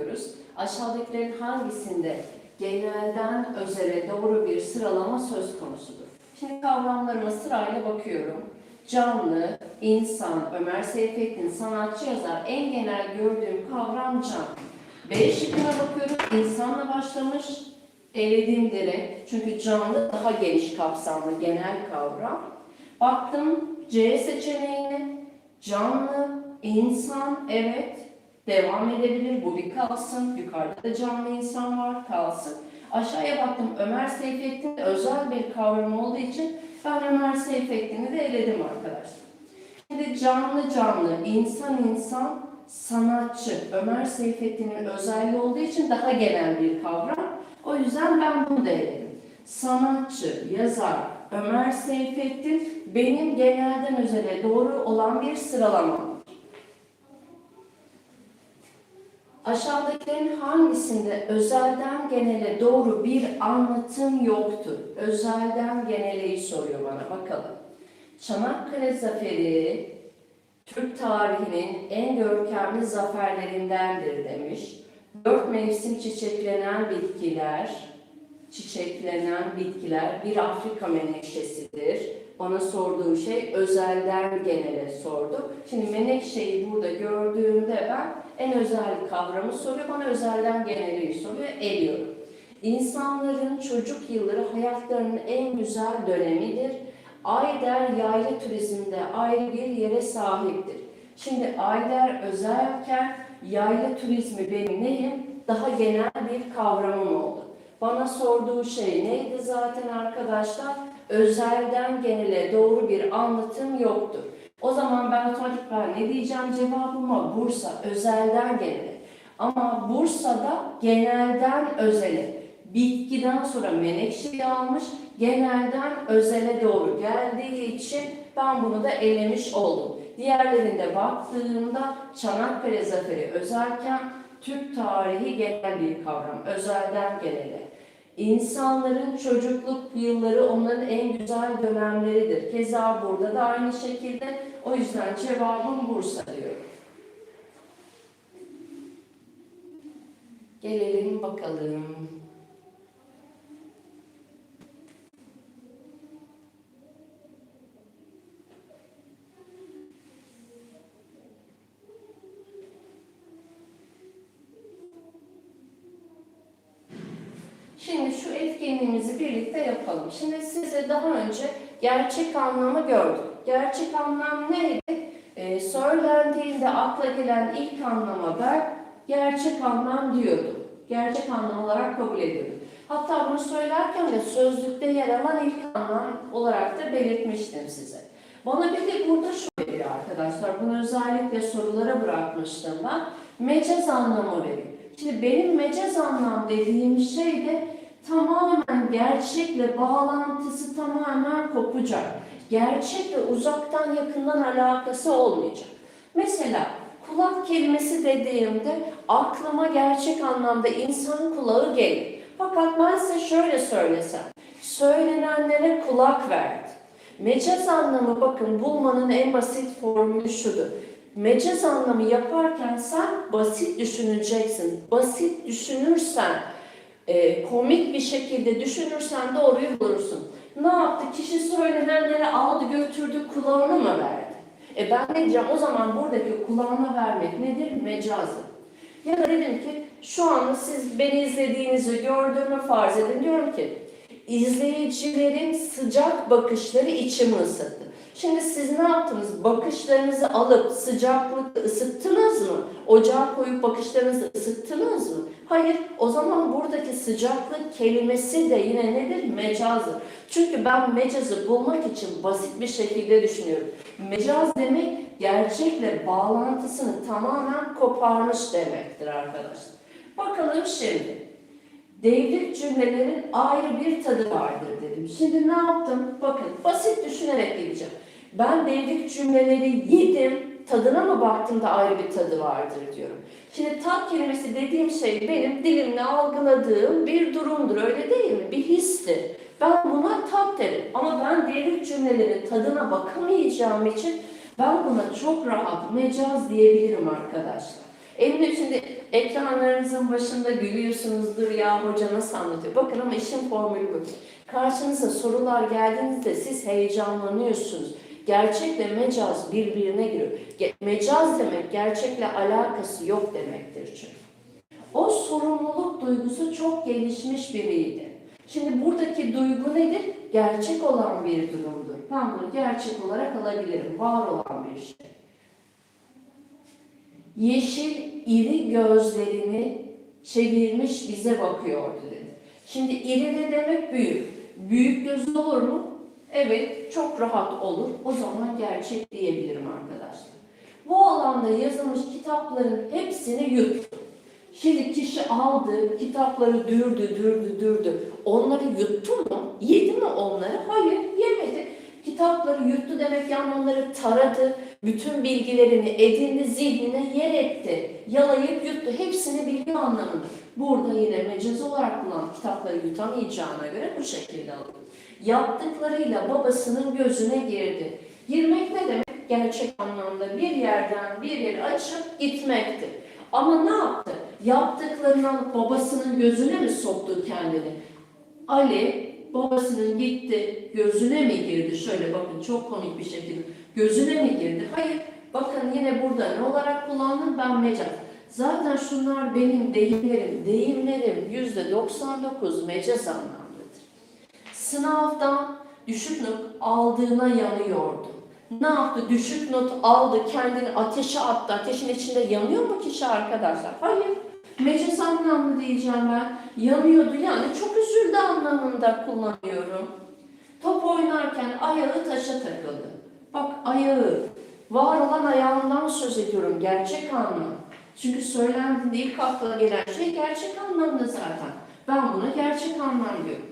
bakıyoruz. Aşağıdakilerin hangisinde genelden özele doğru bir sıralama söz konusudur? Şimdi kavramlarıma sırayla bakıyorum. Canlı, insan, Ömer Seyfettin, sanatçı yazar. En genel gördüğüm kavram can. B şıkkına bakıyorum. İnsanla başlamış. Elediğim direkt. Çünkü canlı daha geniş kapsamlı genel kavram. Baktım C seçeneğine. Canlı, insan, evet. Devam edebilir. Bu bir kalsın. Yukarıda da canlı insan var. Kalsın. Aşağıya baktım. Ömer Seyfettin özel bir kavram olduğu için ben Ömer Seyfettin'i de eledim arkadaşlar. Şimdi canlı canlı, insan insan, sanatçı. Ömer Seyfettin'in özelliği olduğu için daha genel bir kavram. O yüzden ben bunu da eledim. Sanatçı, yazar, Ömer Seyfettin benim genelden özele doğru olan bir sıralama. Aşağıdakilerin hangisinde özelden genele doğru bir anlatım yoktur? Özelden geneleyi soruyor bana bakalım. Çanakkale Zaferi Türk tarihinin en görkemli zaferlerindendir demiş. Dört mevsim çiçeklenen bitkiler, çiçeklenen bitkiler bir Afrika menekşesidir. Bana sorduğu şey özelden genele sordu. Şimdi menekşeyi burada gördüğümde ben en özel kavramı soruyor, bana özelden geneli soruyor, eliyorum. İnsanların çocuk yılları hayatlarının en güzel dönemidir. Ayder yayla turizmde ayrı bir yere sahiptir. Şimdi Ayder özelken yayla turizmi benim neyim? Daha genel bir kavramım oldu. Bana sorduğu şey neydi zaten arkadaşlar? Özelden genele doğru bir anlatım yoktur. O zaman ben otomatikman ne diyeceğim cevabıma? Bursa, özelden genele. Ama Bursa'da genelden özele. Bitkiden sonra menekşeyi almış, genelden özele doğru geldiği için ben bunu da elemiş oldum. Diğerlerinde baktığımda Çanakkale Zaferi özelken Türk tarihi genel bir kavram, özelden genele. İnsanların çocukluk yılları onların en güzel dönemleridir. Keza burada da aynı şekilde. O yüzden cevabım Bursa diyorum. Gelelim bakalım. Şimdi şu etkinliğimizi birlikte yapalım. Şimdi size daha önce gerçek anlamı gördük. Gerçek anlam neydi? Ee, söylendiğinde akla gelen ilk anlama ben gerçek anlam diyordum. Gerçek anlam olarak kabul ediyordum. Hatta bunu söylerken de sözlükte yer alan ilk anlam olarak da belirtmiştim size. Bana bir de burada şu veriyor arkadaşlar. Bunu özellikle sorulara bırakmıştım ben. Mecaz anlamı veriyor. Şimdi benim mecaz anlam dediğim şey de tamamen gerçekle bağlantısı tamamen kopacak. Gerçekle uzaktan yakından alakası olmayacak. Mesela kulak kelimesi dediğimde aklıma gerçek anlamda insan kulağı gelir. Fakat ben size şöyle söylesem, söylenenlere kulak verdi. Mecaz anlamı bakın bulmanın en basit formülü şudur. Mecaz anlamı yaparken sen basit düşüneceksin. Basit düşünürsen, e, komik bir şekilde düşünürsen doğruyu bulursun. Ne yaptı? Kişi söylenenleri aldı götürdü kulağına mı verdi? E ben ne diyeceğim? O zaman buradaki kulağına vermek nedir? Mecazı. Ya da dedim ki şu anda siz beni izlediğinizi gördüğümü farz edin. Diyorum ki izleyicilerin sıcak bakışları içimi ısıttı. Şimdi siz ne yaptınız? Bakışlarınızı alıp sıcaklıkla ısıttınız mı? Ocağa koyup bakışlarınızı ısıttınız mı? Hayır. O zaman buradaki sıcaklık kelimesi de yine nedir? Mecazdır. Çünkü ben mecazı bulmak için basit bir şekilde düşünüyorum. Mecaz demek gerçekle bağlantısını tamamen koparmış demektir arkadaşlar. Bakalım şimdi. Devlet cümlelerin ayrı bir tadı vardır dedim. Şimdi ne yaptım? Bakın basit düşünerek gideceğim. Ben devlet cümleleri yedim, tadına mı baktım da ayrı bir tadı vardır diyorum. Şimdi tat kelimesi dediğim şey benim dilimle algıladığım bir durumdur öyle değil mi? Bir histir. Ben buna tat derim. Ama ben devlet cümlelerin tadına bakamayacağım için ben buna çok rahat mecaz diyebilirim arkadaşlar. Eminim şimdi ekranlarınızın başında gülüyorsunuzdur ya hoca nasıl anlatıyor. Bakın ama işin formülü bu. Karşınıza sorular geldiğinizde siz heyecanlanıyorsunuz. Gerçekle mecaz birbirine giriyor. Mecaz demek gerçekle alakası yok demektir çünkü. O sorumluluk duygusu çok gelişmiş biriydi. Şimdi buradaki duygu nedir? Gerçek olan bir durumdur. Ben bunu gerçek olarak alabilirim. Var olan bir şey. Yeşil iri gözlerini çevirmiş bize bakıyordu dedi. Şimdi iri ne demek büyük? Büyük gözü olur mu? Evet, çok rahat olur. O zaman gerçek diyebilirim arkadaşlar. Bu alanda yazılmış kitapların hepsini yuttu. Şimdi kişi aldı, kitapları dürdü, dürdü, dürdü. Onları yuttu mu? Yedi mi onları? Hayır, yemedi. Kitapları yuttu demek yani onları taradı, bütün bilgilerini edindi, zihnine yer etti, yalayıp yuttu. Hepsini bilgi anlamında. Burada yine mecaz olarak kullanılan kitapları yutamayacağına göre bu şekilde alıyor. Yaptıklarıyla babasının gözüne girdi. Girmek ne demek? Gerçek anlamda bir yerden bir yere açıp gitmektir. Ama ne yaptı? Yaptıklarından babasının gözüne mi soktu kendini? Ali babasının gitti gözüne mi girdi? Şöyle bakın çok komik bir şekilde. Gözüne mi girdi? Hayır. Bakın yine burada ne olarak kullandım? Ben mecaz. Zaten şunlar benim deyimlerim. Deyimlerim yüzde 99 mecaz anlamdadır. Sınavdan düşük not aldığına yanıyordu. Ne yaptı? Düşük not aldı, kendini ateşe attı. Ateşin içinde yanıyor mu kişi arkadaşlar? Hayır. Mecaz anlamlı diyeceğim ben. Yanıyordu yani çok üzüldü anlamında kullanıyorum. Top oynarken ayağı taşa takıldı. Bak ayağı. Var olan ayağından söz ediyorum. Gerçek anlam. Çünkü söylendiğinde ilk akla gelen şey gerçek anlamda zaten. Ben buna gerçek anlam diyorum.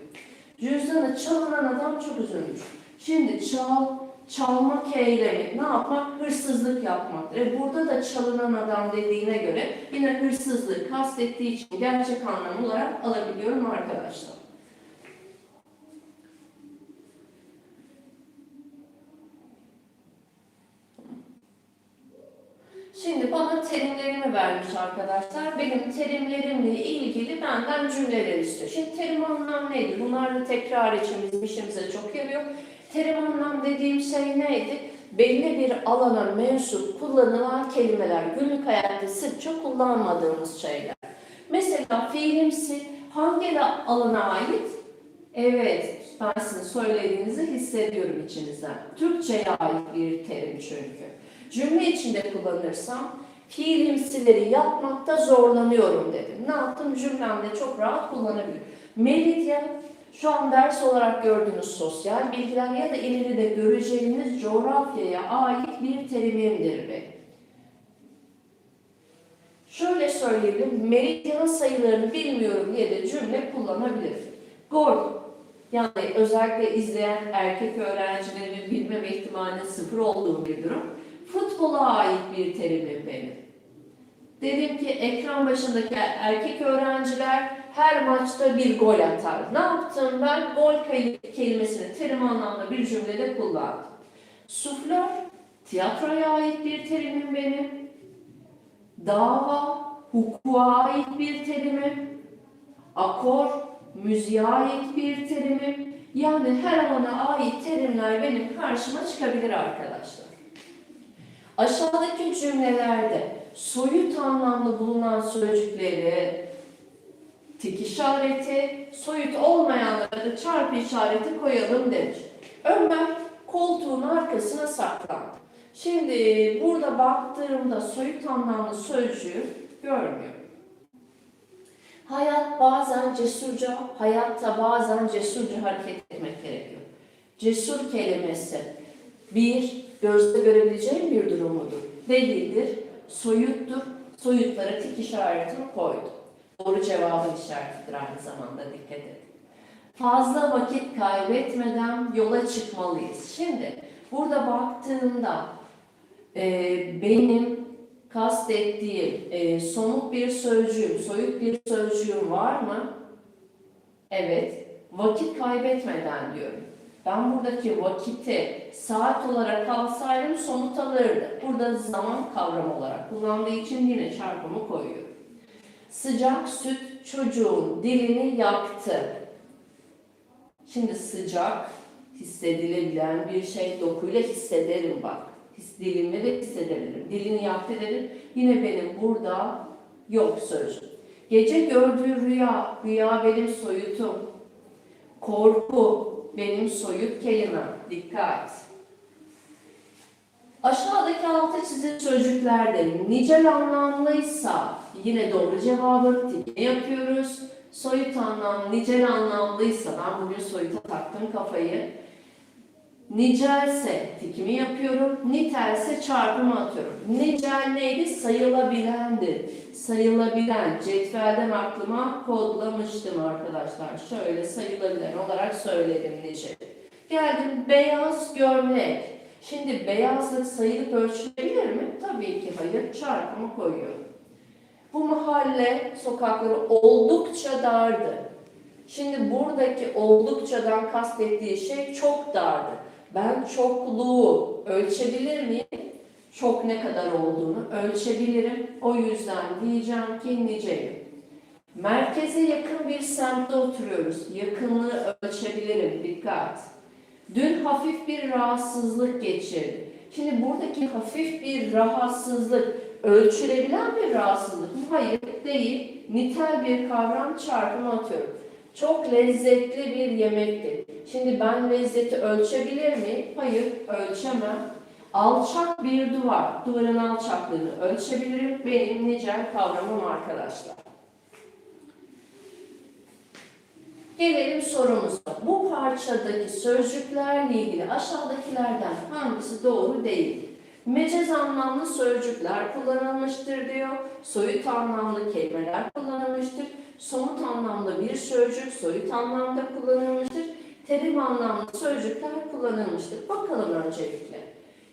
Cüzdanı çalınan adam çok üzülmüş. Şimdi çal, çalmak eylemi ne yapmak? Hırsızlık yapmaktır. E burada da çalınan adam dediğine göre yine hırsızlığı kastettiği için gerçek anlam olarak alabiliyorum arkadaşlar. Şimdi bana terimlerimi vermiş arkadaşlar. Benim terimlerimle ilgili benden cümleler istiyor. Şimdi terim anlam neydi? Bunlar da tekrar için bizim işimize çok yarıyor. Terim anlam dediğim şey neydi? Belli bir alana mensup kullanılan kelimeler. Günlük hayatta sıkça kullanmadığımız şeyler. Mesela fiilimsi hangi alana ait? Evet, ben sizin söylediğinizi hissediyorum içinizden. Türkçe'ye ait bir terim çünkü. Cümle içinde kullanırsam fiilimsileri yapmakta zorlanıyorum dedim. Ne yaptım? Cümlemde çok rahat kullanabilirim. Meridyen şu an ders olarak gördüğünüz sosyal bilgiler ya da ileride göreceğiniz coğrafyaya ait bir terimimdir benim. Şöyle söyleyebilirim, meridyen sayılarını bilmiyorum diye de cümle kullanabilirim. Gol, yani özellikle izleyen erkek öğrencilerin bilmeme ihtimalinin sıfır olduğu bir durum. Futbola ait bir terimim benim. Dedim ki ekran başındaki erkek öğrenciler her maçta bir gol atar. Ne yaptım ben? Gol kelimesini terim anlamda bir cümlede kullandım. Suflör, tiyatroya ait bir terimim benim. Dava, hukuka ait bir terimim. Akor, müziğe ait bir terimim. Yani her alana ait terimler benim karşıma çıkabilir arkadaşlar. Aşağıdaki cümlelerde soyut anlamda bulunan sözcükleri tik işareti, soyut olmayanlara da çarpı işareti koyalım demiş. Ömer koltuğun arkasına saklandı. Şimdi burada baktığımda soyut anlamlı sözcüğü görmüyorum. Hayat bazen cesurca, hayatta bazen cesurca hareket etmek gerekiyor. Cesur kelimesi bir, gözle görebileceğim bir durum mudur? Değildir, soyuttur, soyutlara tik işaretini koydum. Doğru cevabın işaretidir aynı zamanda dikkat edin. Fazla vakit kaybetmeden yola çıkmalıyız. Şimdi burada baktığımda e, benim kastettiğim e, somut bir sözcüğüm, soyut bir sözcüğüm var mı? Evet. Vakit kaybetmeden diyorum. Ben buradaki vakiti saat olarak alsaydım somut alırdı. Burada zaman kavramı olarak kullandığı için yine çarpımı koyuyorum. Sıcak süt çocuğun dilini yaktı. Şimdi sıcak hissedilebilen bir şey dokuyla hissederim bak. His, dilimle de hissedebilirim. Dilini yaktı dedim. Yine benim burada yok sözcük. Gece gördüğü rüya, rüya benim soyutum. Korku benim soyut kelimem. Dikkat. Aşağıdaki altı çizili sözcüklerde nicel anlamlıysa yine doğru cevabı tipini yapıyoruz. Soyut anlam, nicel anlamlıysa ben bugün soyuta taktım kafayı. Nicelse tikimi yapıyorum, nitelse çarpımı atıyorum. Nicel neydi? Sayılabilendi. Sayılabilen, cetvelden aklıma kodlamıştım arkadaşlar. Şöyle sayılabilen olarak söyledim nicel. Geldim beyaz gömlek. Şimdi beyazlık sayılıp ölçülebilir mi? Tabii ki hayır. Çarpımı koyuyorum. Bu mahalle sokakları oldukça dardı. Şimdi buradaki oldukçadan kastettiği şey çok dardı. Ben çokluğu ölçebilir miyim? Çok ne kadar olduğunu ölçebilirim. O yüzden diyeceğim ki niceyim. Merkeze yakın bir semtte oturuyoruz. Yakınlığı ölçebilirim. Dikkat. Dün hafif bir rahatsızlık geçirdi. Şimdi buradaki hafif bir rahatsızlık ölçülebilen bir rahatsızlık mı? Hayır değil. Nitel bir kavram çarpımı atıyorum. Çok lezzetli bir yemekti. Şimdi ben lezzeti ölçebilir miyim? Hayır, ölçemem. Alçak bir duvar. Duvarın alçaklığını ölçebilirim. Benim nicel kavramım arkadaşlar. Gelelim sorumuza. Bu parçadaki sözcüklerle ilgili aşağıdakilerden hangisi doğru değil? Mecaz anlamlı sözcükler kullanılmıştır diyor. Soyut anlamlı kelimeler kullanılmıştır. Somut anlamda bir sözcük soyut anlamda kullanılmıştır. Terim anlamlı sözcükler kullanılmıştır. Bakalım öncelikle.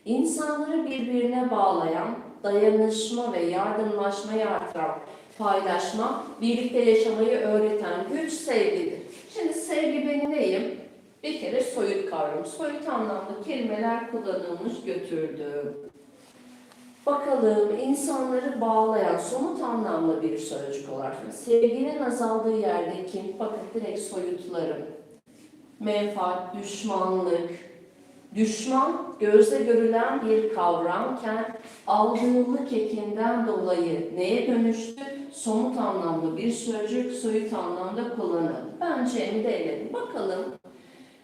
İnsanları birbirine bağlayan, dayanışma ve yardımlaşmayı artıran, paylaşma, birlikte yaşamayı öğreten güç sevgidir. Şimdi sevgi benim neyim? Bir kere soyut kavram. Soyut anlamda kelimeler kullanılmış götürdü. Bakalım insanları bağlayan somut anlamda bir sözcük olarak. Sevginin azaldığı yerde kim? Bakın direkt soyutlarım. Menfaat, düşmanlık. Düşman gözle görülen bir kavramken algınlık ekinden dolayı neye dönüştü? Somut anlamda bir sözcük soyut anlamda kullanılır. Ben Cem'i de eledim. Bakalım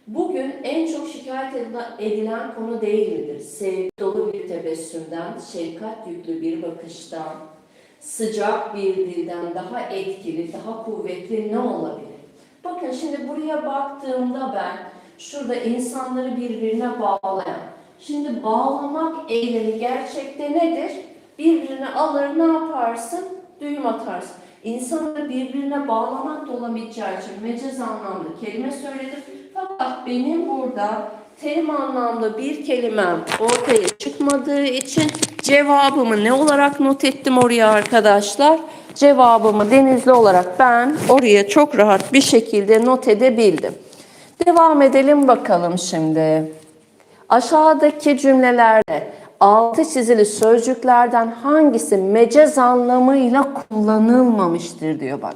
Bugün en çok şikayet edilen konu değil midir? Sevgi dolu bir tebessümden, şefkat yüklü bir bakıştan, sıcak bir dilden daha etkili, daha kuvvetli ne olabilir? Bakın şimdi buraya baktığımda ben şurada insanları birbirine bağlayan. Şimdi bağlamak eylemi gerçekte nedir? Birbirine alır ne yaparsın? Düğüm atarsın. İnsanları birbirine bağlamak da olabileceği için mecaz anlamda kelime söyledim. Fakat benim burada terim anlamda bir kelimem ortaya çıkmadığı için cevabımı ne olarak not ettim oraya arkadaşlar? Cevabımı denizli olarak ben oraya çok rahat bir şekilde not edebildim. Devam edelim bakalım şimdi. Aşağıdaki cümlelerde altı çizili sözcüklerden hangisi mecaz anlamıyla kullanılmamıştır diyor bak.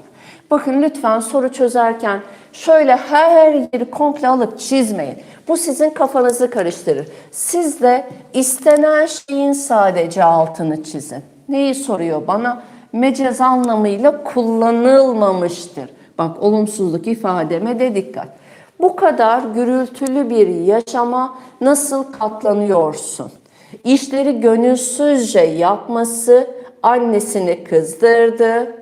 Bakın lütfen soru çözerken şöyle her yeri komple alıp çizmeyin. Bu sizin kafanızı karıştırır. Siz de istenen şeyin sadece altını çizin. Neyi soruyor bana? Mecaz anlamıyla kullanılmamıştır. Bak olumsuzluk ifademe de dikkat. Bu kadar gürültülü bir yaşama nasıl katlanıyorsun? İşleri gönülsüzce yapması annesini kızdırdı.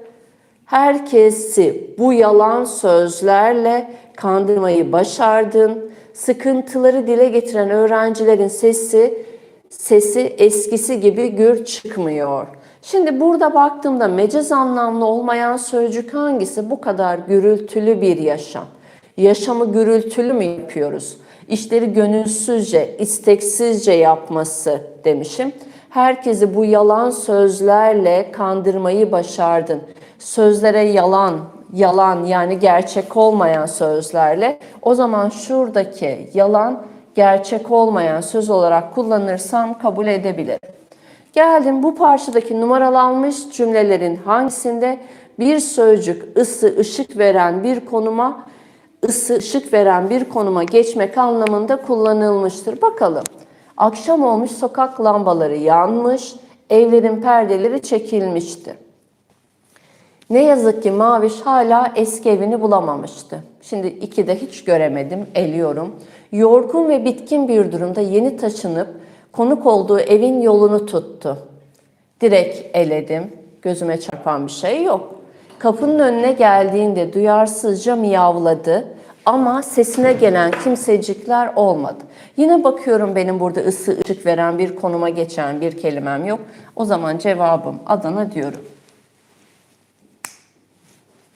Herkesi bu yalan sözlerle kandırmayı başardın. Sıkıntıları dile getiren öğrencilerin sesi sesi eskisi gibi gür çıkmıyor. Şimdi burada baktığımda mecaz anlamlı olmayan sözcük hangisi? Bu kadar gürültülü bir yaşam. Yaşamı gürültülü mü yapıyoruz? İşleri gönülsüzce, isteksizce yapması demişim. Herkesi bu yalan sözlerle kandırmayı başardın. Sözlere yalan, yalan yani gerçek olmayan sözlerle. O zaman şuradaki yalan gerçek olmayan söz olarak kullanırsam kabul edebilirim. Geldim bu parçadaki numaralanmış cümlelerin hangisinde bir sözcük ısı, ışık veren bir konuma, ısı, ışık veren bir konuma geçmek anlamında kullanılmıştır. Bakalım. Akşam olmuş, sokak lambaları yanmış, evlerin perdeleri çekilmişti. Ne yazık ki Maviş hala eski evini bulamamıştı. Şimdi iki de hiç göremedim, eliyorum. Yorgun ve bitkin bir durumda yeni taşınıp konuk olduğu evin yolunu tuttu. Direkt eledim. Gözüme çarpan bir şey yok. Kapının önüne geldiğinde duyarsızca miyavladı ama sesine gelen kimsecikler olmadı. Yine bakıyorum benim burada ısı ışık veren bir konuma geçen bir kelimem yok. O zaman cevabım Adana diyorum.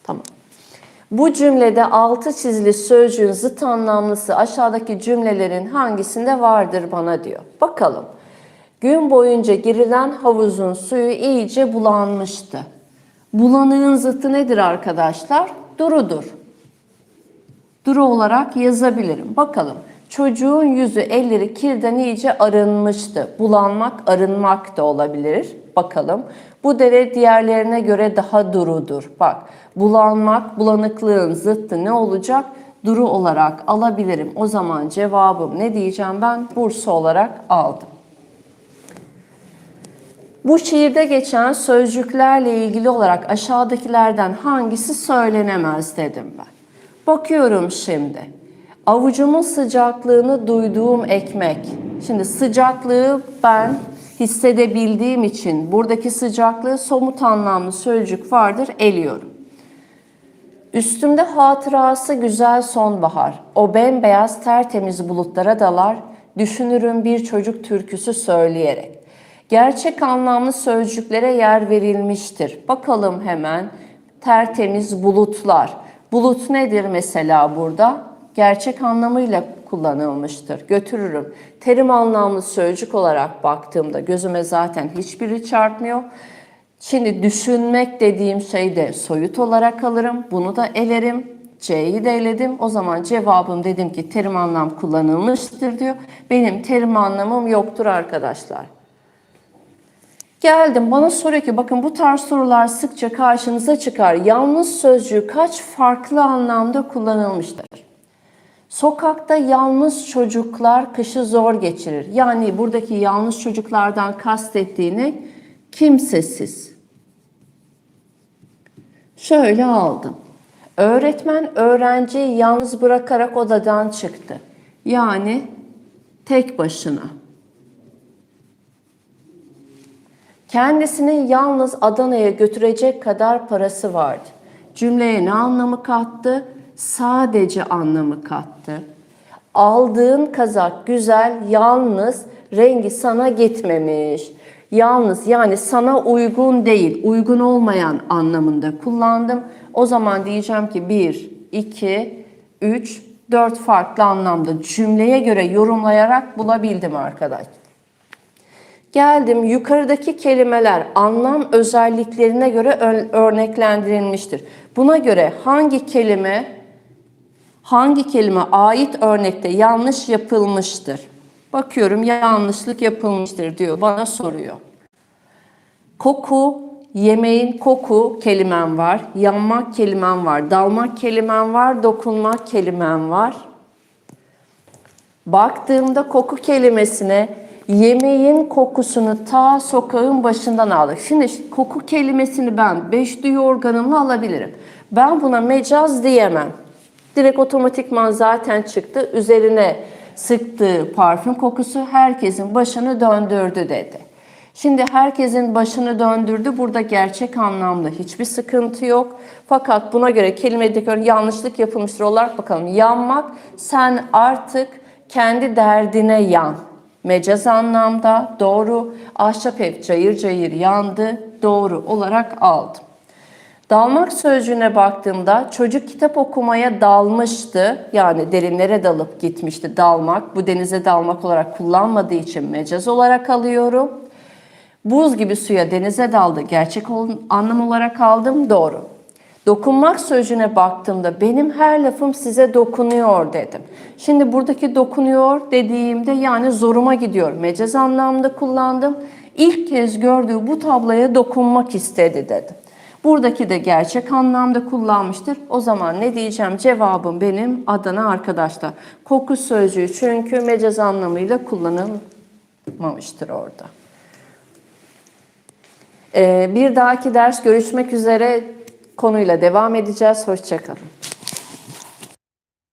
Tamam. Bu cümlede altı çizili sözcüğün zıt anlamlısı aşağıdaki cümlelerin hangisinde vardır bana diyor. Bakalım. Gün boyunca girilen havuzun suyu iyice bulanmıştı. Bulanığın zıttı nedir arkadaşlar? Durudur. Duru olarak yazabilirim. Bakalım. Çocuğun yüzü, elleri kirden iyice arınmıştı. Bulanmak, arınmak da olabilir. Bakalım. Bu dere diğerlerine göre daha durudur. Bak, bulanmak, bulanıklığın zıttı ne olacak? Duru olarak alabilirim. O zaman cevabım ne diyeceğim ben? Bursa olarak aldım. Bu şiirde geçen sözcüklerle ilgili olarak aşağıdakilerden hangisi söylenemez dedim ben. Bakıyorum şimdi. Avucumun sıcaklığını duyduğum ekmek. Şimdi sıcaklığı ben hissedebildiğim için buradaki sıcaklığı somut anlamlı sözcük vardır eliyorum. Üstümde hatırası güzel sonbahar. O bembeyaz tertemiz bulutlara dalar. Düşünürüm bir çocuk türküsü söyleyerek. Gerçek anlamlı sözcüklere yer verilmiştir. Bakalım hemen tertemiz bulutlar. Bulut nedir mesela burada? Gerçek anlamıyla kullanılmıştır. Götürürüm. Terim anlamlı sözcük olarak baktığımda gözüme zaten hiçbiri çarpmıyor. Şimdi düşünmek dediğim şeyde soyut olarak alırım. Bunu da elerim. C'yi de eledim. O zaman cevabım dedim ki terim anlam kullanılmıştır diyor. Benim terim anlamım yoktur arkadaşlar. Geldim bana soruyor ki bakın bu tarz sorular sıkça karşınıza çıkar. Yalnız sözcüğü kaç farklı anlamda kullanılmıştır? Sokakta yalnız çocuklar kışı zor geçirir. Yani buradaki yalnız çocuklardan kastettiğini kimsesiz. Şöyle aldım. Öğretmen öğrenciyi yalnız bırakarak odadan çıktı. Yani tek başına. Kendisini yalnız Adana'ya götürecek kadar parası vardı. Cümleye ne anlamı kattı? Sadece anlamı kattı. Aldığın kazak güzel, yalnız rengi sana gitmemiş. Yalnız yani sana uygun değil, uygun olmayan anlamında kullandım. O zaman diyeceğim ki 1, 2, 3, 4 farklı anlamda cümleye göre yorumlayarak bulabildim arkadaşlar. Geldim yukarıdaki kelimeler anlam özelliklerine göre örneklendirilmiştir. Buna göre hangi kelime hangi kelime ait örnekte yanlış yapılmıştır? Bakıyorum yanlışlık yapılmıştır diyor bana soruyor. Koku, yemeğin koku kelimem var. Yanmak kelimem var. Dalmak kelimem var. Dokunmak kelimem var. Baktığımda koku kelimesine yemeğin kokusunu ta sokağın başından aldık. Şimdi koku kelimesini ben beş duyu organımla alabilirim. Ben buna mecaz diyemem. Direkt otomatikman zaten çıktı. Üzerine sıktığı parfüm kokusu herkesin başını döndürdü dedi. Şimdi herkesin başını döndürdü. Burada gerçek anlamda hiçbir sıkıntı yok. Fakat buna göre kelimedeki yanlışlık yapılmıştır olarak bakalım. Yanmak sen artık kendi derdine yan. Mecaz anlamda doğru. Ahşap ev cayır cayır yandı. Doğru olarak aldım. Dalmak sözcüğüne baktığımda çocuk kitap okumaya dalmıştı. Yani derinlere dalıp gitmişti dalmak. Bu denize dalmak olarak kullanmadığı için mecaz olarak alıyorum. Buz gibi suya denize daldı. Gerçek anlam olarak aldım. Doğru. Dokunmak sözcüğüne baktığımda benim her lafım size dokunuyor dedim. Şimdi buradaki dokunuyor dediğimde yani zoruma gidiyor. Mecaz anlamda kullandım. İlk kez gördüğü bu tabloya dokunmak istedi dedim. Buradaki de gerçek anlamda kullanmıştır. O zaman ne diyeceğim? Cevabım benim Adana arkadaşlar. Koku sözcüğü çünkü mecaz anlamıyla kullanılmamıştır orada. Ee, bir dahaki ders görüşmek üzere konuyla devam edeceğiz. Hoşçakalın.